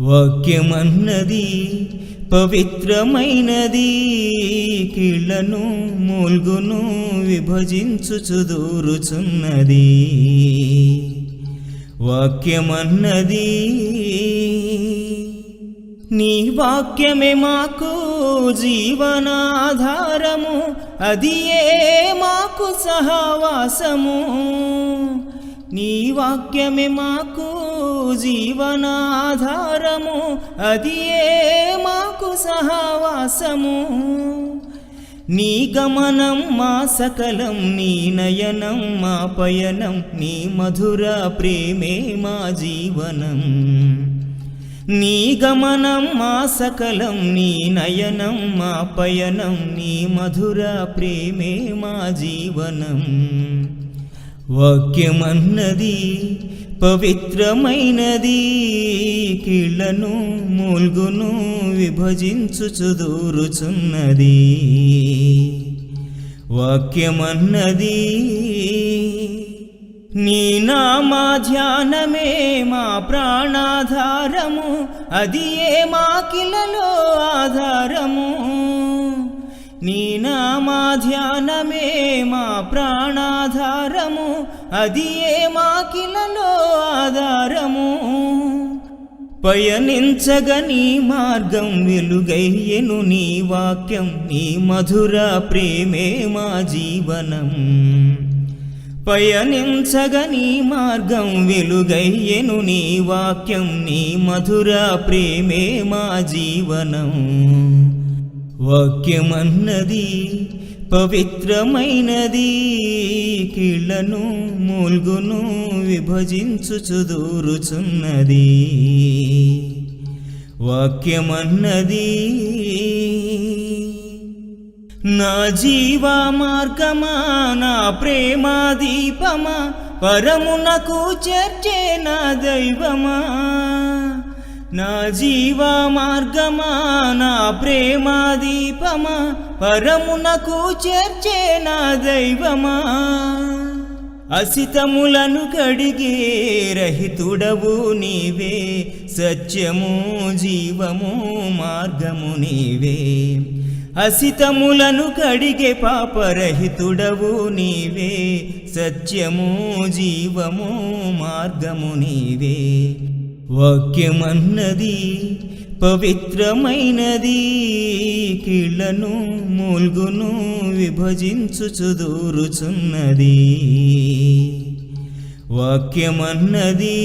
వాక్యమన్నది పవిత్రమైనది కీళ్ళను మూల్గును విభజించు చుదూరుచున్నది వాక్యమన్నది నీ వాక్యమే మాకు జీవనాధారము అది ఏ మాకు సహవాసము. నీ వాక్యమే మాకు జీవనాధారము అది ఏ మాకు సహవాసము? నీ గమనం మా సకలం నీ నయనం మా పయనం నీ మధుర ప్రేమే మా జీవనం. నీ గమనం మా సకలం నీ నయనం మా పయనం నీ మధుర ప్రేమే మా జీవనం. వాక్యమన్నది పవిత్రమైనది కీళ్ళను మూల్గును విభజించుచుదూరుచున్నది వాక్యమన్నది నీ నామా ధ్యానమే మా ప్రాణాధారము అది ఏ మా కిలలో ఆధారము? నీ నామా ధ్యానమే మా ప్రాణాధారము అది ఏ మాకిలలో ఆధారము? పయనించగని మార్గం వెలుగయ్యను నీ వాక్యం నీ మధుర ప్రేమే మా జీవనం. పయనించగని మార్గం వెలుగయ్యను నీ వాక్యం నీ మధుర ప్రేమే మా జీవనం. వాక్యమన్నది పవిత్రమైనది కీళ్ళను మూల్గును విభజించుచుదూరుచున్నది వాక్యమన్నది నా జీవా మార్గమా నా ప్రేమా దీపమా పరమునకు చర్చే నా దైవమా. నా జీవ మార్గమా నా ప్రేమ దీపమా పరమునకు చేర్చే నా దైవమా. అసితములను కడిగే రహితుడవు నీవే సత్యము జీవము మార్గము నీవే. అసితములను కడిగే పాపరహితుడవు నీవే సత్యము జీవము మార్గము నీవే. వాక్యమన్నది పవిత్రమైనది కీళ్ళను మూల్గును విభజించుచుదూరుచున్నది వాక్యమన్నది